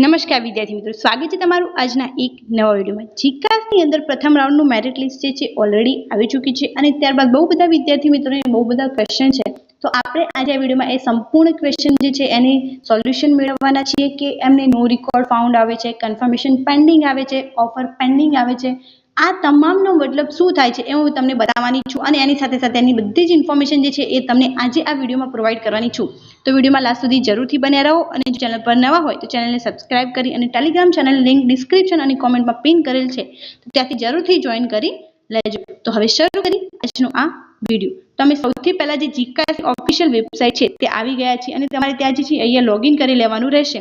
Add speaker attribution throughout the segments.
Speaker 1: નમસ્કાર વિદ્યાર્થી મિત્રો, સ્વાગત છે તમારું આજના એક નવા વિડીયોમાં. જીકાસની અંદર પ્રથમ રાઉન્ડનું મેરિટ લિસ્ટ જે છે ઓલરેડી આવી ચૂકી છે અને ત્યારબાદ બહુ બધા વિદ્યાર્થી મિત્રોને બહુ બધા ક્વેશ્ચન છે. તો આપણે આજે આ વિડીયોમાં એ સંપૂર્ણ ક્વેશ્ચન જે છે, એની સોલ્યુશન મેળવવાના છીએ કે એમને નો રેકોર્ડ ફાઉન્ડ આવે છે કન્ફર્મેશન પેન્ડિંગ આવે છે ઓફર પેન્ડિંગ આવે છે. આ તમામનો મતલબ શું થાય છે, એ હું તમને બતાવવાની છું અને એની સાથે સાથે એની બધી જ ઇન્ફોર્મેશન જે છે, એ તમને આજે આ વિડીયોમાં પ્રોવાઈડ કરવાની છું. તો વિડીયોમાં લાસ્ટ સુધી જરૂરથી બન્યા રહો અને ચેનલ પર નવા હોય તો ચેનલને સબસ્ક્રાઇબ કરી અને ટેલિગ્રામ ચેનલ લિંક ડિસ્ક્રિપ્શન અને કોમેન્ટમાં પિન કરેલ છે, તો ત્યાંથી જરૂરથી જોઈન કરી લેજો. તો હવે શરૂ કરી આજનો આ વીડિયો. તમે સૌથી પહેલાં જે જીકાસ ઓફિશિયલ વેબસાઇટ છે તે આવી ગયા છે અને તમારે ત્યાં જે છે અહીંયા લોગિન કરી લેવાનું રહેશે.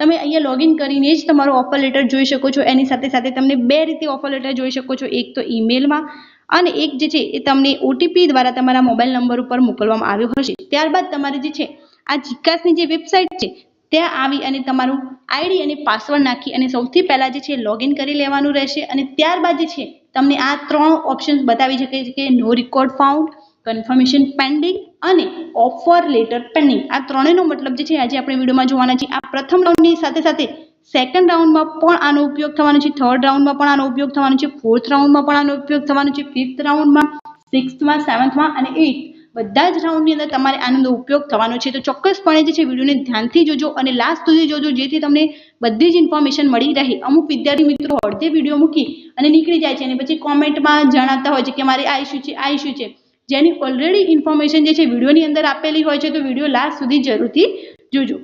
Speaker 1: તમે અહીંયા લોગિન કરીને જ તમારો ઓફર લેટર જોઈ શકો છો. એની સાથે સાથે તમને બે રીતે ઓફર લેટર જોઈ શકો છો. એક તો ઈમેલમાં અને એક જે છે એ તમને ઓટીપી દ્વારા તમારા મોબાઈલ નંબર ઉપર મોકલવામાં આવ્યો હશે. ત્યારબાદ તમારે જે છે આ જીકાસની જે વેબસાઇટ છે, ત્યાં આવી અને તમારું આઈડી અને પાસવર્ડ નાખી અને સૌથી પહેલાં જે છે, લોગિન કરી લેવાનું રહેશે અને ત્યારબાદ જે છે, તમને આ ત્રણ ઓપ્શન્સ બતાવી શકે છે કે no record found confirmation pending અને ઓફર લેટર પેન્ડિંગ આ ત્રણેયનો મતલબ જે છે, આજે આપણે વિડીયોમાં જોવાના છે આ પ્રથમ રાઉન્ડની સાથે સાથે સેકન્ડ રાઉન્ડમાં પણ આનો ઉપયોગ થવાનો છે થર્ડ રાઉન્ડમાં પણ આનો ઉપયોગ થવાનો છે ફોર્થ રાઉન્ડમાં પણ આનો ઉપયોગ થવાનો છે ફિફ્થ રાઉન્ડમાં સિક્સ્થમાં સેવન્થમાં અને એઇથ બધા જ રાઉન્ડની અંદર તમારે આનંદ ઉપયોગ થવાનો છે. તો ચોક્કસપણે જે છે, વિડીયોને ધ્યાનથી જોજો અને લાસ્ટ સુધી જોજો, જેથી તમને બધી જ ઇન્ફોર્મેશન મળી રહે. અમુક વિદ્યાર્થી મિત્રો અડધે વીડિયો મૂકી અને નીકળી જાય છે અને પછી કોમેન્ટમાં જણાતા હોય છે કે મારે આ ઇસ્યુ છે, આ ઇસ્યુ છે. જેની ઓલરેડી ઇન્ફોર્મેશન જે છે, વિડીયોની અંદર આપેલી હોય છે, તો વીડિયો લાસ્ટ સુધી જરૂરથી જોજો.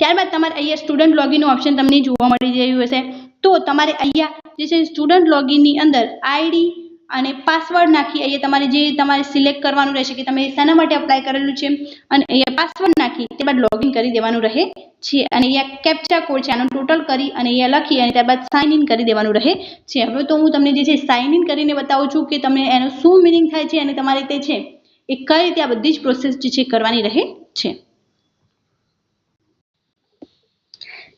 Speaker 1: ત્યારબાદ તમારે અહીંયા સ્ટુડન્ટ લોગિનનું ઓપ્શન તમને જોવા મળી રહ્યું હશે. તો તમારે અહીંયા જે છે સ્ટુડન્ટ લોગિનની અંદર આઈડી અને પાસવર્ડ નાખી અહીંયા તમારે જે તમારે સિલેક્ટ કરવાનું રહેશે કે તમે શેના માટે અપ્લાય કરેલું છે, અને અહીંયા પાસવર્ડ નાખી ત્યારબાદ લોગિન કરી દેવાનું રહે છે. અને અહીંયા કેપ્ચા કોડ છે, આનો ટોટલ કરી અને અહીંયા લખી અને ત્યારબાદ સાઇન ઇન કરી દેવાનું રહે છે. હવે તો હું તમને જે છે સાઇન ઇન કરીને બતાવું છું કે તમને એનો શું મિનિંગ થાય છે અને તમારે તે છે એ કઈ રીતે આ બધી જ પ્રોસેસ જે છે કરવાની રહે છે.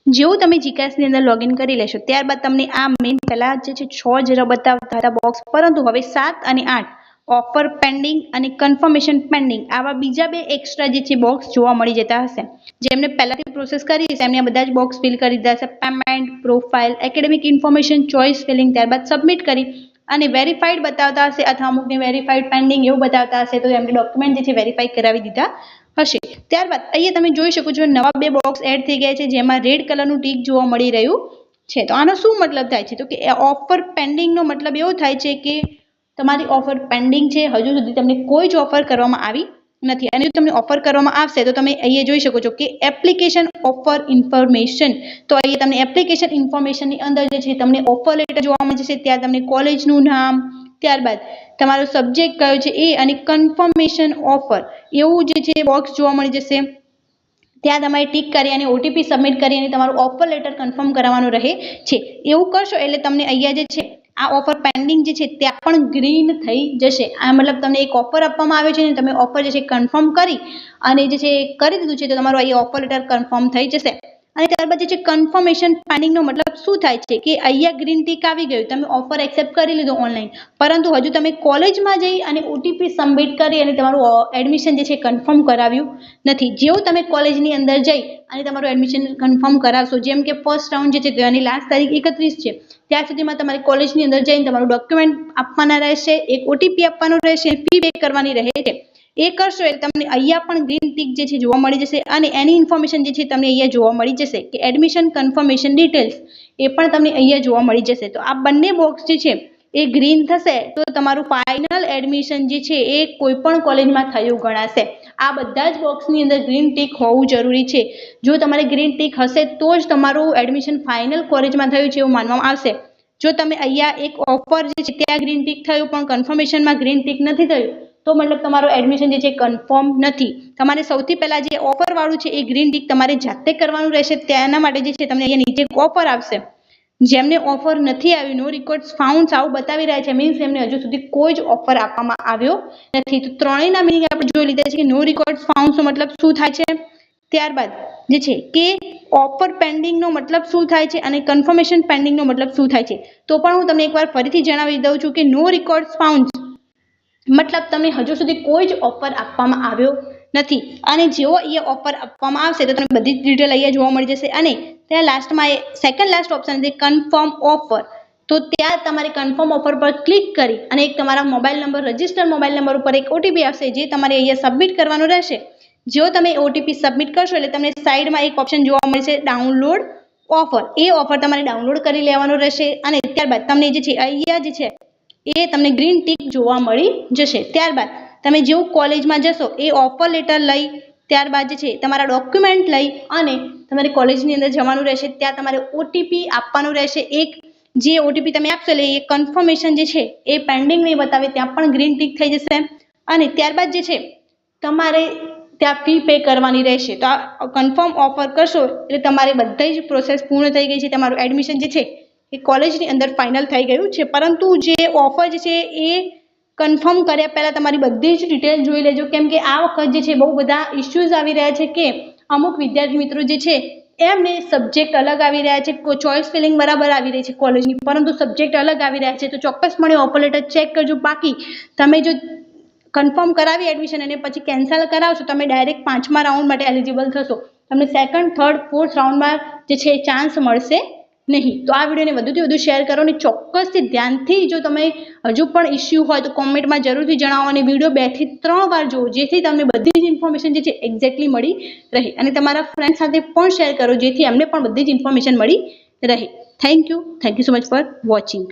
Speaker 1: જેવું તમે જીકાસની અંદર લોગિન કરી લેશો, ત્યારબાદ તમને આ મેઇન પહેલાં જે છે છ જરા બતાવતા હતા બોક્સ પરંતુ હવે સાત અને આઠ ઓફર પેન્ડિંગ અને કન્ફર્મેશન પેન્ડિંગ આવા બીજા બે એક્સ્ટ્રા જે છે બોક્સ જોવા મળી જતા હશે. જેમને પહેલાંથી પ્રોસેસ કરી હશે, એમને બધા જ બોક્સ ફિલ કરી દીધા હશે. Payment profile academic information choice filling ત્યારબાદ સબમિટ કરી અને વેરીફાઈડ બતાવતા હશે, અથવા અમુકને વેરીફાઈડ પેન્ડિંગ એવું બતાવતા હશે, તો એમને ડોક્યુમેન્ટ જે છે વેરીફાઈ કરાવી દીધા હશે. ત્યારબાદ અહીંયા તમે જોઈ શકો છો નવા બે બોક્સ એડ થઈ ગયા છે, જેમાં રેડ કલરનું ટીક જોવા મળી રહ્યું છે. તો આનો શું મતલબ થાય છે? તો કે ઓફર પેન્ડિંગનો મતલબ એવો થાય છે કે તમારી ઓફર પેન્ડિંગ છે, હજુ સુધી તમને કોઈ જ ઓફર કરવામાં આવી નથી. અને જો તમને ઓફર કરવામાં આવશે, તો તમે અહીંયા જોઈ શકો છો કે એપ્લિકેશન ઓફર ઇન્ફોર્મેશન તો અહીંયા તમને એપ્લિકેશન ઇન્ફોર્મેશનની અંદર જે છે, તમને ઓફર લેટર જોવા મળે છે ત્યાં તમને કોલેજનું નામ, ત્યારબાદ તમારો સબ્જેક્ટ કયો છે એ અને કન્ફર્મેશન ઓફર એવું જે છે બોક્સ જોવા મળી જશે. ત્યાં તમારે ટીક કરી અને ઓટીપી સબમિટ કરી અને તમારું ઓફર લેટર કન્ફર્મ કરાવવાનું રહે છે. એવું કરશો એટલે તમને અહીંયા જે છે, આ ઓફર પેન્ડિંગ જે છે ત્યાં પણ ગ્રીન થઈ જશે. આ મતલબ તમને એક ઓફર આપવામાં આવે છે ને તમે ઓફર જે છે કન્ફર્મ કરી અને જે છે કરી દીધું છે તો તમારું અહીં ઓફર લેટર કન્ફર્મ થઈ જશે. અને ત્યારબાદ જે છે કન્ફર્મેશન પેન્ડિંગનો મતલબ શું થાય છે કે અહીંયા ગ્રીન ટીક આવી ગયું, તમે ઓફર એક્સેપ્ટ કરી લીધો ઓનલાઈન પરંતુ હજુ તમે કોલેજમાં જઈ અને ઓટીપી સબમિટ કરી અને તમારું એડમિશન જે છે કન્ફર્મ કરાવ્યું નથી. જેવું તમે કોલેજની અંદર જઈ અને તમારું એડમિશન કન્ફર્મ કરાવશો, જેમ કે ફર્સ્ટ રાઉન્ડ જે છે તેની લાસ્ટ તારીખ એકત્રીસ છે ત્યાં સુધીમાં તમારે કોલેજની અંદર જઈને તમારું ડોક્યુમેન્ટ આપવાના રહેશે, એક ઓટીપી આપવાનું રહેશે ફી પે કરવાની રહે છે. એ કરશો એટલે તમને અહીંયા પણ ગ્રીન ટીક જે છે જોવા મળી જશે અને એની ઇન્ફોર્મેશન જે છે તમને અહીંયા જોવા મળી જશે કે એડમિશન કન્ફર્મેશન ડિટેલ્સ એ પણ તમને અહીંયા જોવા મળી જશે. તો આ બંને બોક્સ જે છે એ ગ્રીન થશે તો તમારું ફાઇનલ એડમિશન જે છે એ કોઈ પણ કોલેજમાં થયું ગણાશે. આ બધા જ બોક્સની અંદર ગ્રીન ટીક હોવું જરૂરી છે. જો તમારે ગ્રીન ટીક હશે તો જ તમારું એડમિશન ફાઇનલ કોલેજમાં થયું છે એવું માનવામાં આવશે. જો તમે અહીંયા એક ઓફર જે છે ત્યાં ગ્રીન ટીક થયું પણ કન્ફર્મેશનમાં ગ્રીન ટીક નથી થયું તો મતલબ તમારું એડમિશન જે છે કન્ફર્મ નથી. તમારે સૌથી પહેલાં જે ઓફરવાળું છે એ ગ્રીન ટીક તમારે જાતે કરવાનું રહેશે. તેના માટે જે છે તમને અહીંયા નીચે ઓફર આવશે. જેમને ઓફર નથી આવ્યું નો રેકોર્ડ ફાઉન્ડ આવું બતાવી રહ્યા છે મીન્સ એમને હજુ સુધી કોઈ જ ઓફર આપવામાં આવ્યો નથી. તો ત્રણેયના મિનિંગ આપણે જોઈ લીધા છે કે નો રેકોર્ડ ફાઉન્ડનો મતલબ શું થાય છે? ત્યારબાદ જે છે કે ઓફર પેન્ડિંગનો મતલબ શું થાય છે અને કન્ફર્મેશન પેન્ડિંગનો મતલબ શું થાય છે? તો પણ હું તમને એકવાર ફરીથી જણાવી દઉં છું કે નો રેકોર્ડ ફાઉન્ડ મતલબ તમને હજુ સુધી કોઈ જ ઓફર આપવામાં આવ્યો નથી. અને જેવો એ ઓફર આપવામાં આવશે તો તમને બધી જ ડિટેલ અહીંયા જોવા મળી જશે. અને ત્યાં લાસ્ટમાં એ સેકન્ડ લાસ્ટ ઓપ્શન છે કન્ફર્મ ઓફર તો ત્યાં તમારે કન્ફર્મ ઓફર પર ક્લિક કરી અને એક તમારા mobile number register mobile number ઉપર એક ઓટીપી આવશે જે તમારે અહીંયા સબમિટ કરવાનું રહેશે. જો તમે ઓટીપી સબમિટ કરશો એટલે તમને સાઈડમાં એક ઓપ્શન જોવા મળશે ડાઉનલોડ ઓફર એ ઓફર તમારે ડાઉનલોડ કરી લેવાનો રહેશે અને ત્યારબાદ તમને જે છે, અહીંયા જે છે એ તમને ગ્રીન ટીક જોવા મળી જશે. ત્યારબાદ તમે જેવું કોલેજમાં જશો, એ ઓફર લેટર લઈ, ત્યારબાદ જે છે, તમારા ડોક્યુમેન્ટ લઈ અને તમારે કોલેજની અંદર જવાનું રહેશે. ત્યાં તમારે ઓટીપી આપવાનું રહેશે. એક જે ઓટીપી તમે આપશો એટલે એ કન્ફર્મેશન જે છે, એ પેન્ડિંગ નહીં બતાવે, ત્યાં પણ ગ્રીન ટીક થઈ જશે. અને ત્યારબાદ જે છે, તમારે ત્યાં ફી પે કરવાની રહેશે. તો આ કન્ફર્મ ઓફર કરશો એટલે તમારી બધી જ પ્રોસેસ પૂર્ણ થઈ ગઈ છે. તમારું એડમિશન જે છે એ કોલેજની અંદર ફાઇનલ થઈ ગયું છે. પરંતુ જે ઓફર છે એ કન્ફર્મ કર્યા પહેલાં તમારી બધી જ ડિટેલ જોઈ લેજો. કેમ કે આ વખત જે છે બહુ બધા ઇશ્યુઝ આવી રહ્યા છે કે અમુક વિદ્યાર્થી મિત્રો જે છે એમને સબ્જેક્ટ અલગ આવી રહ્યા છે. ચોઇસ ફિલિંગ બરાબર આવી રહી છે કોલેજની. પરંતુ સબ્જેક્ટ અલગ આવી રહ્યા છે. તો ચોક્કસપણે ઓફર લેટર ચેક કરજો. બાકી તમે જો કન્ફર્મ કરાવી એડમિશન અને પછી કેન્સલ કરાવશો, તમે ડાયરેક્ટ પાંચમા રાઉન્ડ માટે એલિજિબલ થશો. તમને સેકન્ડ થર્ડ ફોર્થ રાઉન્ડમાં જે છે ચાન્સ મળશે. નહીં. તો આ વિડીયોને વધુથી વધુ શેર કરો અને ચોક્કસથી ધ્યાનથી જો તમે હજુ પણ ઇસ્યુ હોય તો કોમેન્ટમાં જરૂરથી જણાવો અને વીડિયો બેથી ત્રણ વાર જુઓ, જેથી તમને બધી જ ઇન્ફોર્મેશન જે છે એક્ઝેક્ટલી મળી રહે. અને તમારા ફ્રેન્ડ સાથે પણ શેર કરો, જેથી એમને પણ બધી જ ઇન્ફોર્મેશન મળી રહે. Thank you thank you so much for watching